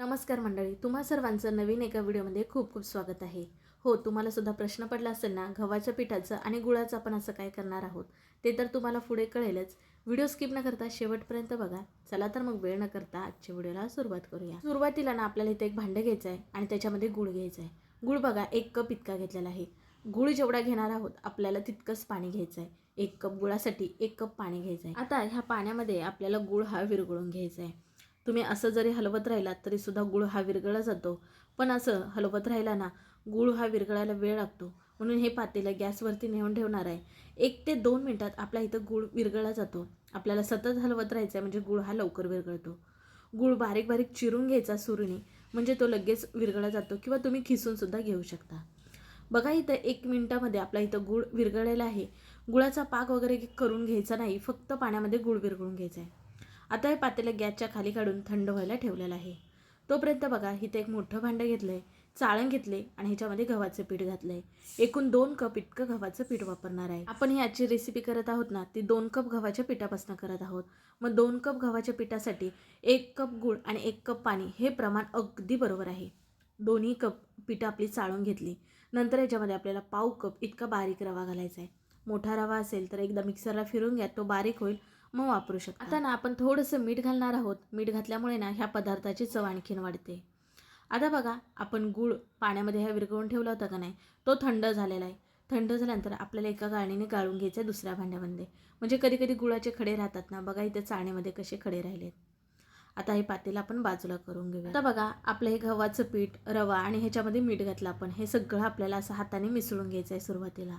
नमस्कार मंडळी तुम्हा सर्वांचं नवीन एका व्हिडिओमध्ये खूप खूप स्वागत आहे. हो तुम्हाला सुद्धा प्रश्न पडला असेल ना गव्हाच्या पिठाचं आणि गुळाचं आपण असं काय करणार आहोत ते तर तुम्हाला पुढे कळेलच. व्हिडिओ स्किप न करता शेवटपर्यंत बघा. चला तर मग वेळ न करता आजच्या व्हिडिओला सुरुवात करूया. सुरुवातीला ना आपल्याला इथे एक भांडं घ्यायचं आहे आणि त्याच्यामध्ये गुळ घ्यायचं आहे गुळ बघा एक कप इतका घेतलेला आहे. गुळ जेवढा घेणार आहोत आपल्याला तितकंच पाणी घ्यायचं आहे एक कप गुळासाठी एक कप पाणी घ्यायचं आहे आता ह्या पाण्यामध्ये आपल्याला गुळ हा विरघळून घ्यायचा आहे तुम्ही असं जरी हलवत राहिलात तरीसुद्धा गुळ हा विरगळा जातो. पण असं हलवत राहिला ना गुळ हा विरघळायला वेळ लागतो. म्हणून हे पातेलं गॅसवरती नेऊन ठेवणार आहे. एक ते दोन मिनटात आपला इथं गुळ विरगळा जातो. आपल्याला सतत हलवत राहायचं आहे म्हणजे गुळ हा लवकर विरघळतो. गुळ बारीक बारीक चिरून घ्यायचा सुरीने म्हणजे तो लगेच विरगळा जातो किंवा तुम्ही खिसूनसुद्धा घेऊ शकता. बघा इथं एक मिनटामध्ये आपला इथं गुळ विरघळलेला आहे. गुळाचा पाक वगैरे करून घ्यायचा नाही फक्त पाण्यामध्ये गुळ विरघळून घ्यायचा आहे. आता हे पातेलं गॅसच्या खाली काढून थंड व्हायला ठेवलेलं आहे. तोपर्यंत बघा इथं एक मोठं भांडं घेतलं आहे चाळण घेतले आणि ह्याच्यामध्ये गव्हाचं पीठ घातलं आहे एकूण दोन कप इतकं गव्हाचं पीठ वापरणार आहे. आपण ही आजची रेसिपी करत आहोत ना ती दोन कप गव्हाच्या पिठापासून करत आहोत. मग दोन कप गव्हाच्या पिठासाठी एक कप गूळ आणि एक कप पाणी हे प्रमाण अगदी बरोबर आहे. दोन्ही कप पिठं आपली चाळून घेतली. नंतर याच्यामध्ये आपल्याला पाव कप इतका बारीक रवा घालायचा आहे. मोठा रवा असेल तर एकदा मिक्सरला फिरून घ्या तो बारीक होईल. मग वापरू शकता. आता ना आपण थोडंसं मीठ घालणार आहोत. मीठ घातल्यामुळे ना ह्या पदार्थाची चव आणखीन वाढते. आता बघा आपण गूळ पाण्यामध्ये ह्या विरघळून ठेवला होता का नाही? तो थंड झालेला आहे. थंड झाल्यानंतर आपल्याला एका गाळणीने गाळून घ्यायचं आहे दुसऱ्या भांड्यामध्ये. म्हणजे कधी कधी गुळाचे खडे राहतात ना बघा इथे चाळणीमध्ये कसे खडे राहिलेत आता हे पातेलं आपण बाजूला करून घेऊया आता बघा आपलं हे गव्हाचं पीठ रवा आणि ह्याच्यामध्ये मीठ घातलं आपण. हे सगळं आपल्याला असं हाताने मिसळून घ्यायचं आहे सुरुवातीला.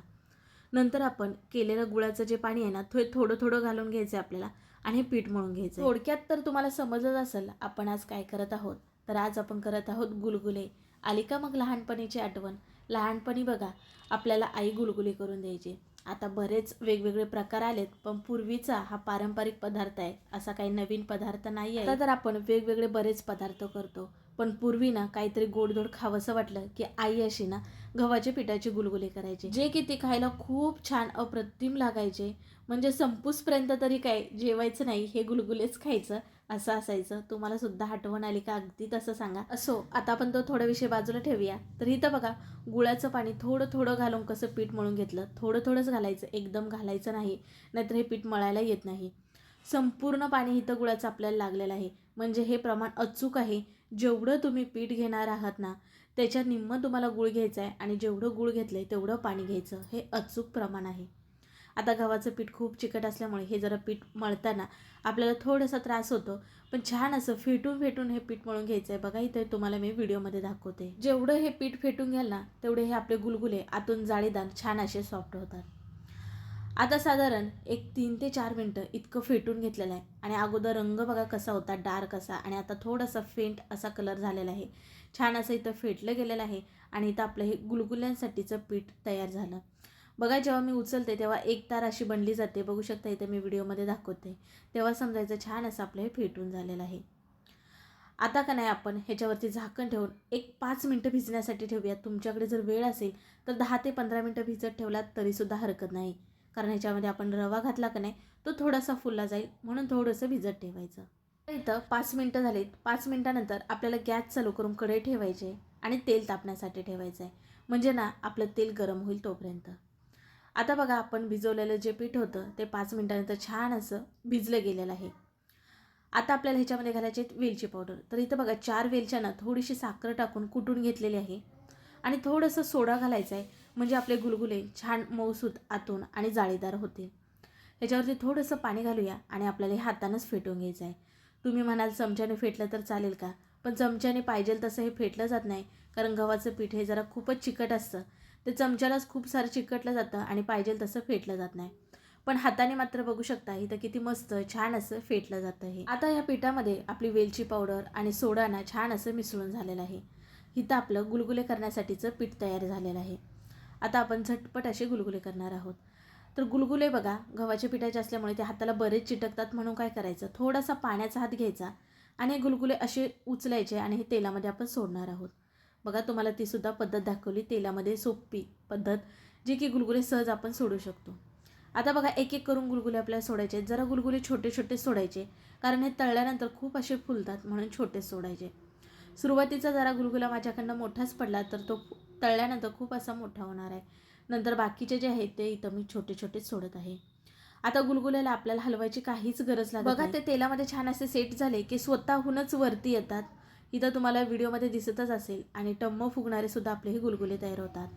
नंतर आपण केलेलं गुळाचं जे पाणी आहे ना ते थोडं थोडं घालून घ्यायचं आहे आपल्याला आणि पीठ मळून घ्यायचं थोडक्यात तर तुम्हाला समजत असेल आपण आज काय करत आहोत. तर आज आपण करत आहोत गुलगुले. आली का मग लहानपणीची आठवण? लहानपणी बघा आपल्याला आई गुलगुले करून द्यायची. आता बरेच वेगवेगळे प्रकार आलेत पण पूर्वीचा हा पारंपरिक पदार्थ आहे असा काही नवीन पदार्थ नाही आहे. तर आपण वेगवेगळे बरेच पदार्थ करतो पण पूर्वी ना काहीतरी गोडधोड खावंसं वाटलं की आई अशी ना गव्हाच्या पिठाचे गुलगुले करायचे. जे की ते खायला खूप छान अप्रतिम लागायचे म्हणजे संपूसपर्यंत तरी काय जेवायचं नाही हे गुलगुलेच खायचं. असं असायचं. तुम्हाला सुद्धा आठवण आली का? अगदी तसं सांगा. असो. आता आपण तो थोडा विषय बाजूला ठेवूया. तर इथं बघा गुळाचं पाणी थोडं थोडं घालून कसं पीठ मळून घेतलं? थोडं थोडंच घालायचं. एकदम घालायचं नाही. नाहीतर हे पीठ मळायला येत नाही. संपूर्ण पाणी इथं गुळाचं आपल्याला लागलेलं आहे. म्हणजे हे प्रमाण अचूक आहे. जेवढं तुम्ही पीठ घेणार आहात ना त्याच्या निम्म तुम्हाला गुळ घ्यायचं आहे. आणि जेवढं गुळ घेतलं आहे तेवढं पाणी घ्यायचं. हे अचूक प्रमाण आहे. आता गव्हाचं पीठ खूप चिकट असल्यामुळे हे जरा पीठ मळताना आपल्याला थोडासा त्रास होतो. पण छान असं फेटून फेटून हे पीठ मळून घ्यायचं आहे बघा. इथे तुम्हाला मी व्हिडिओमध्ये दाखवते. जेवढं हे पीठ फेटून घ्याल ना तेवढे हे आपले गुलगुले आतून जाळीदार छान असे सॉफ्ट होतात. आता साधारण एक तीन ते चार मिनटं इतकं फेटून घेतलेलं आहे. आणि अगोदर रंग बघा कसा होता डार्क असा. आणि आता थोडासा फेंट असा कलर झालेला आहे. छान असं इथं फेटलं गेलेलं आहे. आणि इथं आपलं हे गुलगुल्यांसाठीचं पीठ तयार झालं. बघा जेव्हा मी उचलते तेव्हा एक तार अशी बनली जाते. बघू शकता इथे मी व्हिडिओमध्ये दाखवते. तेव्हा समजायचं छान असं आपलं हे फेटून झालेलं आहे. आता का नाही आपण ह्याच्यावरती झाकण ठेवून एक पाच मिनटं भिजण्यासाठी ठेवूया तुमच्याकडे जर वेळ असेल तर दहा ते पंधरा मिनटं भिजत ठेवलात तरीसुद्धा हरकत नाही. कारण ह्याच्यामध्ये आपण रवा घातला का नाही तो थोडासा फुलला जाईल. म्हणून थोडंसं भिजत ठेवायचं. इथं पाच मिनटं झालीत. पाच मिनटानंतर आपल्याला गॅस चालू करून कढई ठेवायचे आणि तेल तापण्यासाठी ठेवायचं आहे. म्हणजे ना आपलं तेल गरम होईल तोपर्यंत. आता बघा आपण भिजवलेलं जे पीठ होतं ते पाच मिनटानंतर छान असं भिजलं गेलेलं आहे. आता आपल्याला ह्याच्यामध्ये घालायचे वेलची पावडर. तर इथं बघा चार वेलच्यानं थोडीशी साखर टाकून कुटून घेतलेली आहे. आणि थोडंसं सोडा घालायचा आहे म्हणजे आपले गुलगुले छान मऊसूत आतून आणि जाळीदार होते ह्याच्यावरती थोडंसं पाणी घालूया आणि आपल्याला हे हातानंच फेटून घ्यायचं आहे. तुम्ही म्हणाल चमच्याने फेटलं तर चालेल का? पण चमच्याने पाहिजेल तसं हे फेटलं जात नाही कारण गव्हाचं पीठ हे जरा खूपच चिकट असतं. ते चमच्यालाच खूप सारं चिकटलं जातं आणि पाहिजे तसं फेटलं जात नाही. पण हाताने मात्र बघू शकता इथं किती मस्त छान असं फेटलं जातं हे. आता या पिठामध्ये आपली वेलची पावडर आणि सोडाना छान असं मिसळून झालेलं आहे. इथं आपलं गुलगुले करण्यासाठीचं पीठ तयार झालेलं आहे. आता आपण झटपट असे गुलगुले करणार आहोत. तर गुलगुले बघा गव्हाच्या पिठाचे असल्यामुळे ते हाताला बरेच चिटकतात म्हणून काय करायचं? थोडासा पाण्याचा हात घ्यायचा आणि गुलगुले असे उचलायचे आणि हे तेलामध्ये आपण सोडणार आहोत. बघा तुम्हाला तीसुद्धा पद्धत दाखवली तेलामध्ये सोपी पद्धत जी की गुलगुले सहज आपण सोडू शकतो. आता बघा एक एक करून गुलगुले आपल्याला सोडायचे. जरा गुलगुले छोटे छोटे सोडायचे कारण हे तळल्यानंतर खूप असे फुलतात म्हणून छोटे सोडायचे. सुरुवातीचा जरा गुलगुला माझ्याकडनं मोठाच पडला तर तो तळल्यानंतर खूप असा मोठा होणार आहे. नंतर बाकीचे जे आहेत ते इथं मी छोटे छोटेच सोडत आहे. आता गुलगुल्याला आपल्याला हलवायची काहीच गरज लागत बघा ते तेलामध्ये छान असे सेट झाले की स्वतःहूनच वरती येतात. इथं तुम्हाला व्हिडिओमध्ये दिसतच असेल आणि टम्म फुगणारे सुद्धा आपले हे गुलगुले तयार होतात.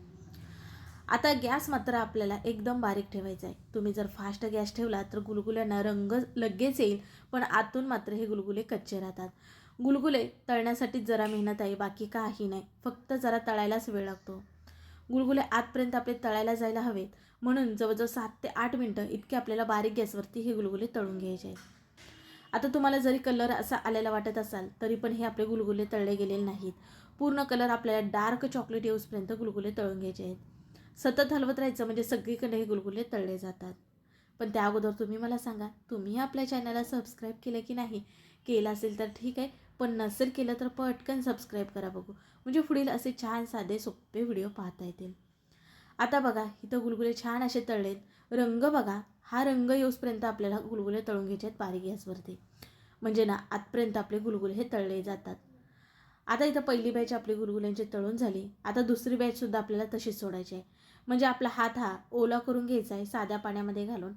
आता गॅस मात्र आपल्याला एकदम बारीक ठेवायचा आहे. तुम्ही जर फास्ट गॅस ठेवला तर गुलगुल्यांना रंग लगेच येईल पण आतून मात्र हे गुलगुले कच्चे राहतात. गुलगुले तळण्यासाठी जरा मेहनत आहे बाकी काही नाही. फक्त जरा तळायलाच वेळ लागतो. गुलगुले आतपर्यंत आपले तळायला जायला हवेत. म्हणून जवळजवळ सात ते आठ मिनटं इतके आपल्याला बारीक गॅसवरती हे गुलगुले तळून घ्यायचे आहेत. आता तुम्हाला जरी कलर असा आलेला वाटत असाल तरी पण हे आपले गुलगुले तळले गेलेले नाहीत. पूर्ण कलर आपल्याला डार्क चॉकलेट येऊसपर्यंत गुलगुले तळून घ्यायचे आहेत. सतत हलवत राहायचं म्हणजे सगळीकडे हे गुलगुले तळले जातात. पण त्या अगोदर तुम्ही मला सांगा तुम्ही आपल्या चॅनलला सबस्क्राईब केलं की नाही? केलं असेल तर ठीक आहे पण नसेल केलं तर पटकन सबस्क्राईब करा बघू. म्हणजे पुढील असे छान साधे सोपे व्हिडिओ पाहता येतील. आता बघा इथं गुलगुले छान असे तळलेत. रंग बघा हा रंग येऊसपर्यंत आपल्याला गुलगुले तळून घ्यायचे आहेत पारी गॅसवरती. म्हणजे ना आतपर्यंत आपले गुलगुले हे तळले जातात. आता इथं पहिली बॅच आपली गुलगुल्यांची तळून झाली. आता दुसरी बॅचसुद्धा आपल्याला तशीच सोडायची आहे. म्हणजे आपला हात हा ओला करून घ्यायचा आहे साध्या पाण्यामध्ये घालून.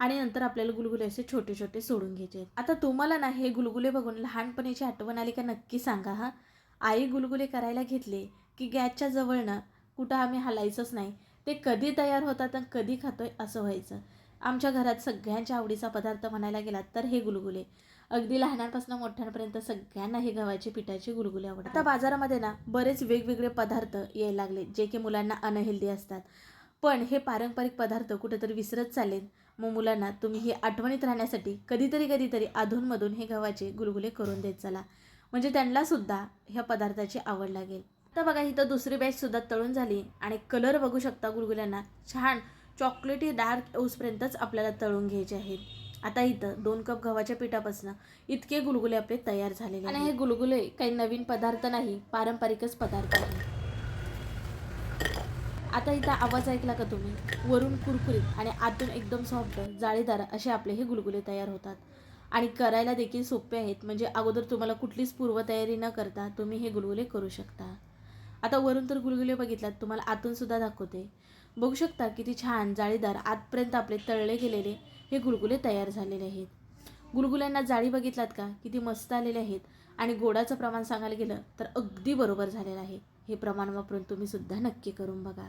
आणि नंतर आपल्याला गुलगुले असे छोटे छोटे सोडून घ्यायचे आहेत. आता तुम्हाला ना हे गुलगुले बघून लहानपणीची आठवण आली का नक्की सांगा हा. आई गुलगुले करायला घेतले की गॅसच्या जवळ ना कुठं आम्ही हलायचंच नाही. ते कधी तयार होतात आणि कधी खातोय असं व्हायचं. आमच्या घरात सगळ्यांच्या आवडीचा पदार्थ म्हणायला गेलात तर हे गुलगुले. अगदी लहानांपासून मोठ्यांपर्यंत सगळ्यांना हे गव्हाचे पिठाचे गुलगुले आवडतात. आता बाजारामध्ये ना बरेच वेगवेगळे पदार्थ यायला लागले जे की मुलांना अनहेल्दी असतात. पण हे पारंपरिक पदार्थ कुठेतरी विसरत चालेल मग मुलांना तुम्ही हे आठवणीत राहण्यासाठी कधीतरी कधीतरी अधूनमधून हे गव्हाचे गुलगुले करून देत चला. म्हणजे त्यांनासुद्धा ह्या पदार्थाची आवड लागेल. आता बघा इथं दुसरी बॅच सुद्धा तळून झाली. आणि कलर बघू शकता गुलगुल्यांना छान चॉकलेटी डार्क येऊसपर्यंतच आपल्याला तळून घ्यायचे आहेत. आता इथं दोन कप गव्हाच्या पिठापासून इतके गुलगुले आपले तयार झालेले आणि हे गुलगुले काही नवीन पदार्थ नाही पारंपरिकच पदार्थ आहे आता इथं आवाज ऐकला का तुम्ही? वरून कुरकुरीत आणि आतून एकदम सॉफ्ट जाळीदार असे आपले हे गुलगुले तयार होतात. आणि करायला देखील सोपे आहेत. म्हणजे अगोदर तुम्हाला कुठलीच पूर्वतयारी न करता तुम्ही हे गुलगुले करू शकता. आता वरून तर गुलगुले बघितलात तुम्हाला आतून सुद्धा दाखवते. बघू शकता किती छान जाळीदार आतपर्यंत आपले तळले गेलेले हे गुलगुले तयार झालेले आहेत. गुलगुल्यांना जाळी बघितलात का? किती मस्त आलेले आहेत. आणि गोडाचं प्रमाण सांगायला गेलं तर अगदी बरोबर झालेलं आहे. हे प्रमाण वापरून तुम्ही सुद्धा नक्की करून बघा.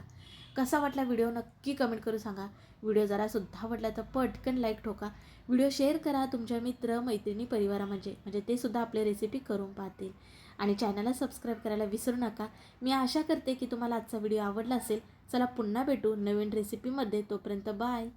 कसा वाटला व्हिडिओ नक्की कमेंट करून सांगा. व्हिडिओ जरा सुद्धा वाटला तर पटकन लाईक ठोका. व्हिडिओ शेअर करा तुमच्या मित्र मैत्रिणी परिवारामध्ये. म्हणजे ते सुद्धा आपले रेसिपी करून पाहतील. आणि चॅनलला सबस्क्राईब करायला विसरू नका. मी आशा करते की तुम्हाला आजचा व्हिडिओ आवडला असेल. चला पुन्हा भेटू नवीन रेसिपीमध्ये तोपर्यंत बाय